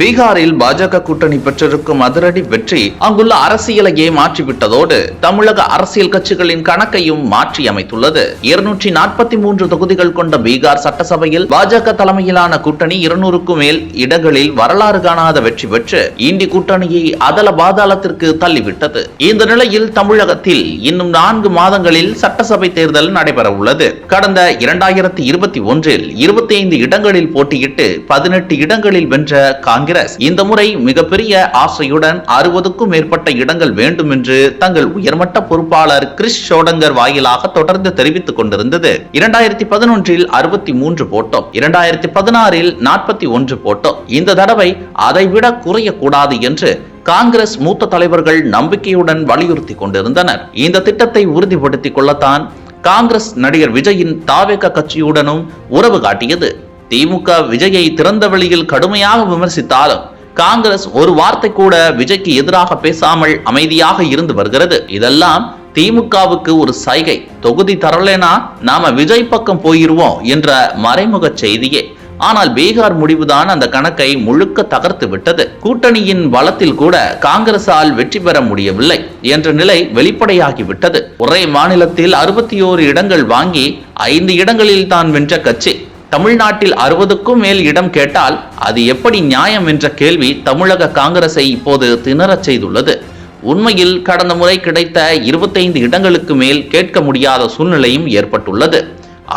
பீகாரில் பாஜக கூட்டணி பெற்றிருக்கும் அதிரடி வெற்றி அங்குள்ள அரசியலையே மாற்றிவிட்டதோடு தமிழக அரசியல் கட்சிகளின் கணக்கையும் மாற்றி அமைத்துள்ளது. இருநூற்றி நாற்பத்தி மூன்று தொகுதிகள் கொண்ட பீகார் சட்டசபையில் பாஜக தலைமையிலான கூட்டணி இருநூறுக்கும் மேல் இடங்களில் வரலாறு காணாத வெற்றி பெற்று இந்தி கூட்டணியை அதல பாதாளத்திற்கு தள்ளிவிட்டது. இந்த நிலையில் தமிழகத்தில் இன்னும் நான்கு மாதங்களில் சட்ட சட்டசபை தேர்தல் நடைபெற உள்ளது கடந்த இரண்டாயிரத்தி இருபத்தி ஒன்றில் இருபத்தி ஐந்து இடங்களில் போட்டியிட்டு பதினெட்டு இடங்களில் வென்ற காங்கிரஸ் இந்த முறை மிகப்பெரிய ஆசையுடன் அறுபதுக்கும் மேற்பட்ட இடங்கள் வேண்டும் என்று தங்கள் உயர்மட்ட பொறுப்பாளர் கிறிஸ் ஷோடங்கர் வாயிலாக தொடர்ந்து தெரிவித்துக் கொண்டிருந்தது. இரண்டாயிரத்தி பதினொன்றில் அறுபத்தி மூன்று போட்டோம். இரண்டாயிரத்தி பதினாறில் நாற்பத்தி ஒன்று போட்டோம். இந்த தடவை அதைவிட குறையக்கூடாது என்று காங்கிரஸ் மூத்த தலைவர்கள் நம்பிக்கையுடன் வலியுறுத்தி கொண்டிருந்தனர். இந்த திட்டத்தை உறுதிப்படுத்திக் கொள்ளத்தான் காங்கிரஸ் நடிகர் விஜயின் தாவேக கட்சியுடனும் உறவு காட்டியது. திமுக விஜயை திறந்த வெளியில் கடுமையாக விமர்சித்தாலும் காங்கிரஸ் ஒரு வார்த்தை கூட விஜய்க்கு எதிராக பேசாமல் அமைதியாக இருந்து வருகிறது. இதெல்லாம் திமுகவுக்கு ஒரு சைகை. தொகுதி தரலேனா நாம விஜய் பக்கம் போயிருவோம் என்ற மறைமுக செய்தியே. ஆனால் பீகார் முடிவுதான் அந்த கணக்கை முழுக்க தகர்த்து விட்டது. கூட்டணியின் பலத்தில் கூட காங்கிரசால் வெற்றி பெற முடியவில்லை என்ற நிலை வெளிப்படையாகிவிட்டது ஒரே மாநிலத்தில் அறுபத்தி ஓரு இடங்கள் வாங்கி ஐந்து இடங்களில் தான் வென்ற கட்சி. தமிழ்நாட்டில் அறுபதுக்கும் மேல் இடம் கேட்டால் அது எப்படி நியாயம் என்ற கேள்வி தமிழக காங்கிரஸை இப்போது திணறச் செய்துள்ளது. உண்மையில் கடந்த முறை கிடைத்த இருபத்தைந்து இடங்களுக்கு மேல் கேட்க முடியாத சூழ்நிலையும் ஏற்பட்டுள்ளது.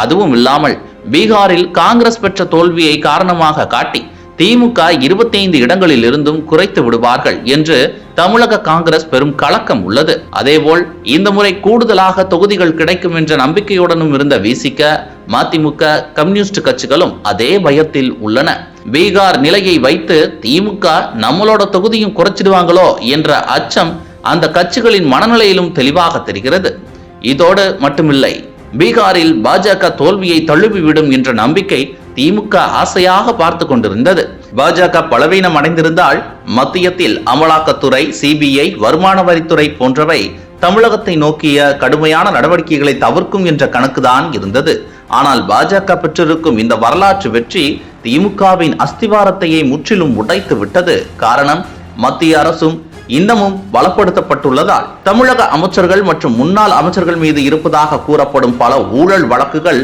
அதுவும் இல்லாமல் பீகாரில் காங்கிரஸ் பெற்ற தோல்வியை காரணமாக காட்டி திமுக இருபத்தைந்து இடங்களில் இருந்தும் குறைத்து விடுவார்கள் என்று தமிழக காங்கிரஸ் பெரும் கலக்கம் உள்ளது. அதேபோல் இந்த முறை கூடுதலாக தொகுதிகள் கிடைக்கும் என்ற நம்பிக்கையுடனும் இருந்த விசிக மதிமுக கம்யூனிஸ்ட் கட்சிகளும் அதே பயத்தில் உள்ளன. பீகார் நிலையை வைத்து திமுக நம்மளோட தொகுதியும் குறைச்சிடுவாங்களோ என்ற அச்சம் அந்த கட்சிகளின் மனநிலையிலும் தெளிவாக தெரிகிறது. இதோடு மட்டுமில்லை பீகாரில் பாஜக தோல்வியை தழுவிவிடும் என்ற நம்பிக்கை திமுக ஆசையாக பார்த்து கொண்டிருந்தது. பாஜக பலவீனம் அடைந்திருந்தால் மத்தியத்தில் அமலாக்கத்துறை சிபிஐ வருமான வரித்துறை போன்றவை தமிழகத்தை நோக்கிய கடுமையான நடவடிக்கைகளை தவிர்க்கும் என்ற கணக்குதான் இருந்தது. ஆனால் பாஜக பெற்றிருக்கும் இந்த வரலாற்று வெற்றி திமுகவின் அஸ்திவாரத்தையே முற்றிலும் உடைத்து விட்டது காரணம் மத்திய அரசும் இன்னமும் பலப்படுத்தப்பட்டுள்ளதால் தமிழக அமைச்சர்கள் மற்றும் முன்னாள் அமைச்சர்கள் மீது இருப்பதாக கூறப்படும் பல ஊழல் வழக்குகள்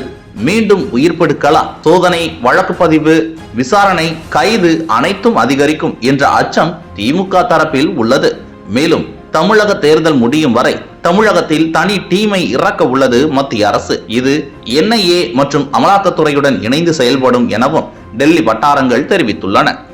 மீண்டும் உயிர்ப்பெடுக்கலாம் சோதனை வழக்கு பதிவு விசாரணை கைது அனைத்தும் அதிகரிக்கும் என்ற அச்சம் திமுக தரப்பில் உள்ளது. மேலும் தமிழக தேர்தல் முடியும் வரை தமிழகத்தில் தனி டீமை இறக்க உள்ளது மத்திய அரசு. இது என்ஐஏ மற்றும் அமலாக்கத்துறையுடன் இணைந்து செயல்படும் எனவும் டெல்லி வட்டாரங்கள் தெரிவித்துள்ளன.